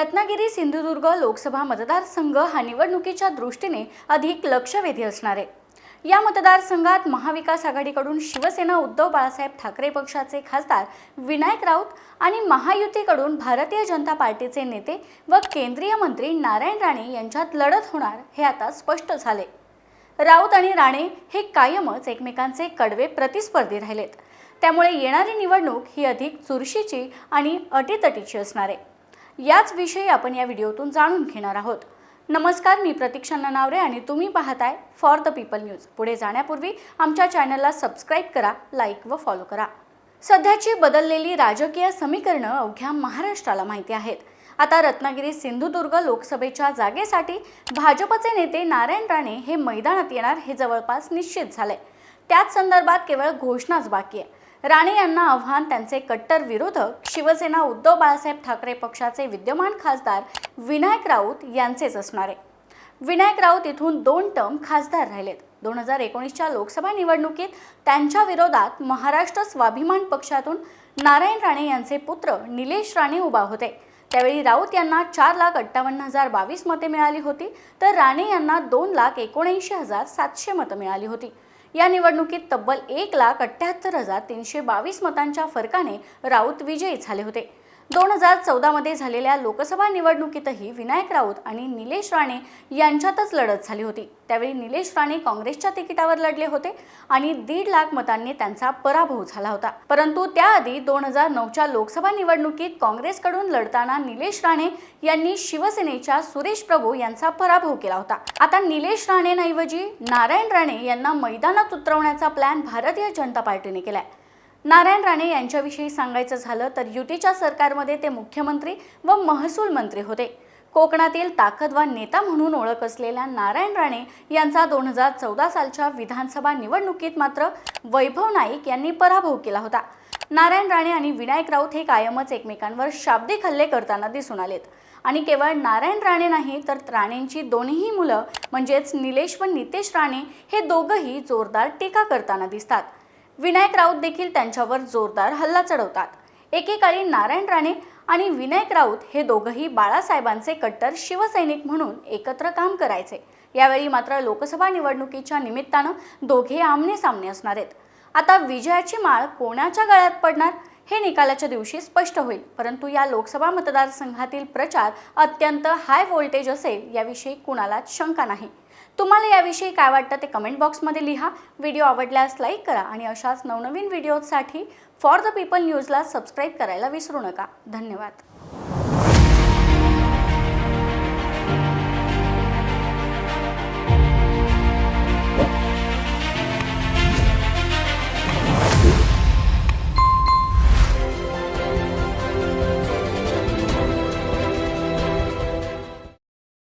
रत्नागिरी सिंधुदुर्ग लोकसभा मतदारसंघ हा निवडणुकीच्या दृष्टीने अधिक लक्षवेधी असणार आहे. या मतदारसंघात महाविकास आघाडीकडून शिवसेना उद्धव बाळासाहेब ठाकरे पक्षाचे खासदार विनायक राऊत आणि महायुतीकडून भारतीय जनता पार्टीचे नेते व केंद्रीय मंत्री नारायण राणे यांच्यात लढत होणार हे आता स्पष्ट झाले. राऊत आणि राणे हे कायमच एकमेकांचे कडवे प्रतिस्पर्धी राहिलेत. त्यामुळे येणारी निवडणूक ही अधिक चुरशीची आणि अटीतटीची असणार आहे. याच विषयी आपण या व्हिडिओतून जाणून घेणार आहोत. नमस्कार मी प्रतीक्षा ननावरे आणि तुम्ही पाहताय फॉर द पीपल न्यूज पुढे जाण्यापूर्वी आमच्या चॅनलला सबस्क्राईब करा लाईक व फॉलो करा. सध्याची बदललेली राजकीय समीकरणं अवघ्या महाराष्ट्राला माहिती आहेत. आता रत्नागिरी सिंधुदुर्ग लोकसभेच्या जागेसाठी भाजपचे नेते नारायण राणे हे मैदानात येणार हे जवळपास निश्चित झाले त्याच संदर्भात केवळ घोषणाच बाकी आहे. राणे यांना आव्हान त्यांचे कट्टर विरोधक शिवसेना उद्धव बाळासाहेब ठाकरे पक्षाचे विद्यमान खासदार विनायक राऊत यांचेच असणार आहे. विनायक राऊत इथून दोन टर्म खासदार राहिलेत. दोन हजार एकोणीसच्या लोकसभा निवडणुकीत त्यांच्या विरोधात महाराष्ट्र स्वाभिमान पक्षातून नारायण राणे यांचे पुत्र निलेश राणे उभा होते. त्यावेळी राऊत यांना चार लाख अठ्ठावन्न हजार बावीस मते मिळाली होती तर राणे यांना दोन लाख एकोणऐंशी हजार सातशे मतं मिळाली होती. या निवडणुकीत तब्बल एक लाख अठ्ठ्याहत्तर हजार तीनशे बावीस मतांच्या फरकाने राऊत विजयी झाले होते. दोन हजार चौदामध्ये झालेल्या लोकसभा निवडणुकीतही विनायक राऊत आणि निलेश राणे यांच्यातच लढत झाली होती. त्यावेळी निलेश राणे काँग्रेसच्या तिकिटावर लढले होते आणि दीड लाख मतांनी त्यांचा पराभव झाला होता. परंतु त्याआधी दोन हजार नऊच्या लोकसभा निवडणुकीत काँग्रेसकडून लढताना निलेश राणे यांनी शिवसेनेच्या सुरेश प्रभू यांचा पराभव केला होता. आता निलेश राणेंऐवजी नारायण राणे यांना मैदानात उतरवण्याचा प्लॅन भारतीय जनता पार्टीने केलाय. नारायण राणे यांच्याविषयी सांगायचं झालं तर युतीच्या सरकारमध्ये ते मुख्यमंत्री व महसूल मंत्री होते. कोकणातील ताकदवान नेता म्हणून ओळख असलेल्या नारायण राणे यांचा दोन हजार चौदा सालच्या विधानसभा निवडणुकीत मात्र वैभव नाईक यांनी पराभव केला होता. नारायण राणे आणि विनायक राऊत हे कायमच एकमेकांवर शाब्दिक हल्ले करताना दिसून आलेत. आणि केवळ नारायण राणे नाही तर राणेंची दोन्ही मुलं म्हणजेच निलेश व नितेश राणे हे दोघंही जोरदार टीका करताना दिसतात. विनायक राऊत देखील त्यांच्यावर जोरदार हल्ला चढवतात. एकेकाळी नारायण राणे आणि विनायक राऊत हे दोघंही बाळासाहेबांचे कट्टर शिवसैनिक म्हणून एकत्र काम करायचे. यावेळी मात्र लोकसभा निवडणुकीच्या निमित्तानं दोघे आमने सामने असणार आहेत. आता विजयाची माळ कोणाच्या गळ्यात पडणार हे निकालाच्या दिवशी स्पष्ट होईल परंतु या लोकसभा मतदारसंघातील प्रचार अत्यंत हाय व्होल्टेज असेल याविषयी कुणालाच शंका नाही. तुम्हाला याविषयी काय वाटतं ते कमेंट बॉक्समध्ये लिहा. व्हिडिओ आवडल्यास लाईक करा आणि अशाच नवनवीन व्हिडिओजसाठी फॉर द पीपल न्यूजला सबस्क्राईब करायला विसरू नका. धन्यवाद.